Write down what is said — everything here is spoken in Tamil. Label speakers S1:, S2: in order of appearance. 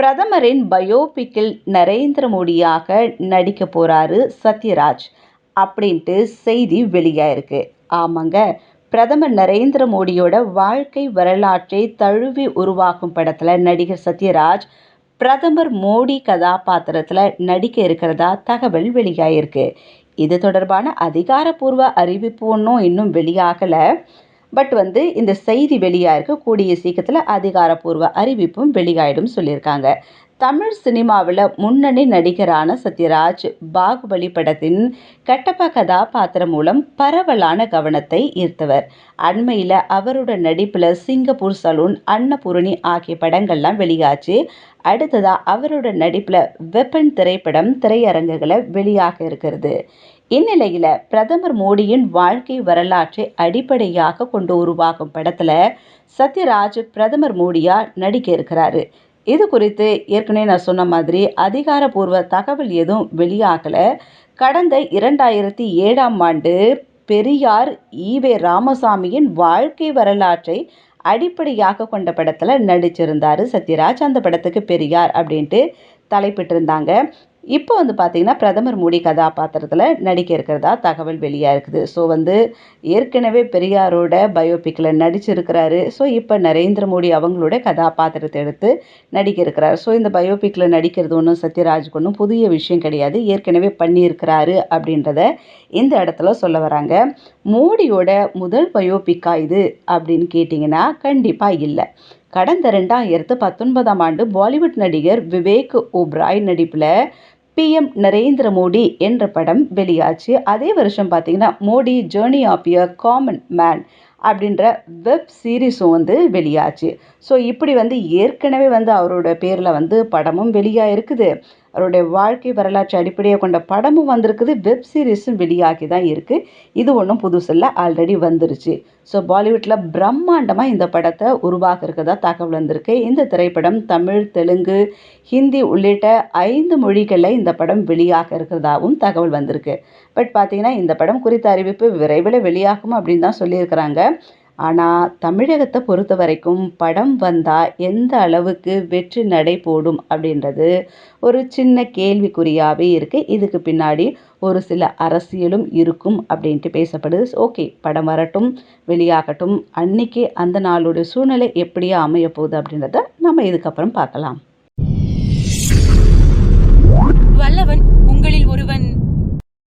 S1: பிரதமரின் பயோபிக்கில் நரேந்திர மோடியாக நடிக்க போகிறாரு சத்யராஜ். அப்படின்ட்டு செய்தி வெளியாயிருக்கு. ஆமாங்க பிரதமர் நரேந்திர மோடியோட வாழ்க்கை வரலாற்றை தழுவி உருவாக்கும் படத்தில் நடிகர் சத்யராஜ் பிரதமர் மோடி கதாபாத்திரத்தில் நடிக்க இருக்கிறதா தகவல் வெளியாயிருக்கு. இது தொடர்பான அதிகாரப்பூர்வ அறிவிப்பு ஒன்றும் இன்னும் வெளியாகலை. பட் வந்து இந்த செய்தி வெளியாயிருக்கு கூடிய சீக்கிரத்தில் அதிகாரப்பூர்வ அறிவிப்பும் வெளியாயிடும் சொல்லியிருக்காங்க. தமிழ் சினிமாவில் முன்னணி நடிகரான சத்யராஜ் பாகுபலி படத்தின் கட்டப்ப கதாபாத்திரம் மூலம் பரவலான கவனத்தை ஈர்த்தவர். அண்மையில் அவரோட நடிப்பில் சிங்கப்பூர் சலூன் அன்னபூரணி ஆகிய படங்கள்லாம் வெளியாச்சு. அடுத்ததாக அவரோட நடிப்பில் வெப்பன் திரைப்படம் திரையரங்குகளை வெளியாக இருக்கிறது. இந்நிலையில் பிரதமர் மோடியின் வாழ்க்கை வரலாற்றை அடிப்படையாக கொண்டு உருவாகும் படத்தில் சத்யராஜ் பிரதமர் மோடியாக நடிக்க இருக்கிறாரு. இது குறித்து ஏற்கனவே நான் சொன்ன மாதிரி அதிகாரப்பூர்வ தகவல் எதுவும் வெளியாகலை. கடந்த இரண்டாயிரத்தி ஏழாம் ஆண்டு பெரியார் ஈவே ராமசாமியின் வாழ்க்கை வரலாற்றை அடிப்படையாக கொண்ட படத்தில் நடிச்சிருந்தார் சத்யராஜ். அந்த படத்துக்கு பெரியார் அப்படின்ட்டு தலைப்பிட்டிருந்தாங்க. இப்போ வந்து பார்த்திங்கன்னா பிரதமர் மோடி கதாபாத்திரத்தில் நடிக்க இருக்கிறதா தகவல் வெளியாக இருக்குது. ஸோ வந்து ஏற்கனவே பெரியாரோட பயோபிக்கில் நடிச்சிருக்கிறாரு. ஸோ இப்போ நரேந்திர மோடி அவங்களோட கதாபாத்திரத்தை எடுத்து நடிக்க இருக்கிறார். ஸோ இந்த பயோபிக்கில் நடிக்கிறது ஒன்றும் சத்யராஜுக்கு ஒன்றும் புதிய விஷயம் கிடையாது. ஏற்கனவே பண்ணியிருக்கிறாரு அப்படின்றத இந்த இடத்துல சொல்ல வராங்க. மோடியோட முதல் பயோபிக்கா இது அப்படின்னு கேட்டிங்கன்னா கண்டிப்பாக இல்லை. கடந்த ரெண்டாயிரத்து பத்தொன்பதாம் ஆண்டு பாலிவுட் நடிகர் விவேக் ஓப்ராய் நடிப்பில் பிஎம் நரேந்திர மோடி என்ற படம் வெளியாச்சு. அதே வருஷம் பார்த்தீங்கன்னா Modi journey of a common man அப்படின்ற வெப் சீரிஸும் வந்து வெளியாச்சு. ஸோ இப்படி வந்து ஏற்கனவே வந்து அவரோட பேரில் வந்து படமும் வெளியாக இருக்குது அவருடைய வாழ்க்கை வரலாற்று அடிப்படையாக கொண்ட படமும் வந்திருக்குது. வெப் சீரிஸும் வெளியாகி தான் இருக்குது இது ஒன்றும் புதுசில் ஆல்ரெடி வந்துருச்சு. ஸோ பாலிவுட்டில் பிரம்மாண்டமாக இந்த படத்தை உருவாக இருக்கதா தகவல் வந்திருக்கு. இந்த திரைப்படம் தமிழ் தெலுங்கு ஹிந்தி உள்ளிட்ட ஐந்து மொழிகளில் இந்த படம் வெளியாக இருக்கிறதாகவும் தகவல் வந்திருக்கு. பட் பார்த்திங்கன்னா இந்த படம் குறித்த அறிவிப்பு விரைவில் வெளியாகும் அப்படின்னு தான் சொல்லியிருக்கிறாங்க. ஆனால் தமிழகத்தை பொறுத்த வரைக்கும் படம் வந்தால் எந்த அளவுக்கு வெற்றி நடை போடும் அப்படின்றது ஒரு சின்ன கேள்விக்குறியாகவே இருக்குது இதுக்கு பின்னாடி ஒரு சில அரசியலும் இருக்கும் அப்படின்ட்டு பேசப்படுது. ஓகே படம் வரட்டும் வெளியாகட்டும் அன்னைக்கு அந்த நாளோட சூழ்நிலை எப்படியா அமைய போகுது அப்படின்றத நம்ம இதுக்கப்புறம் பார்க்கலாம்.
S2: வல்லவன்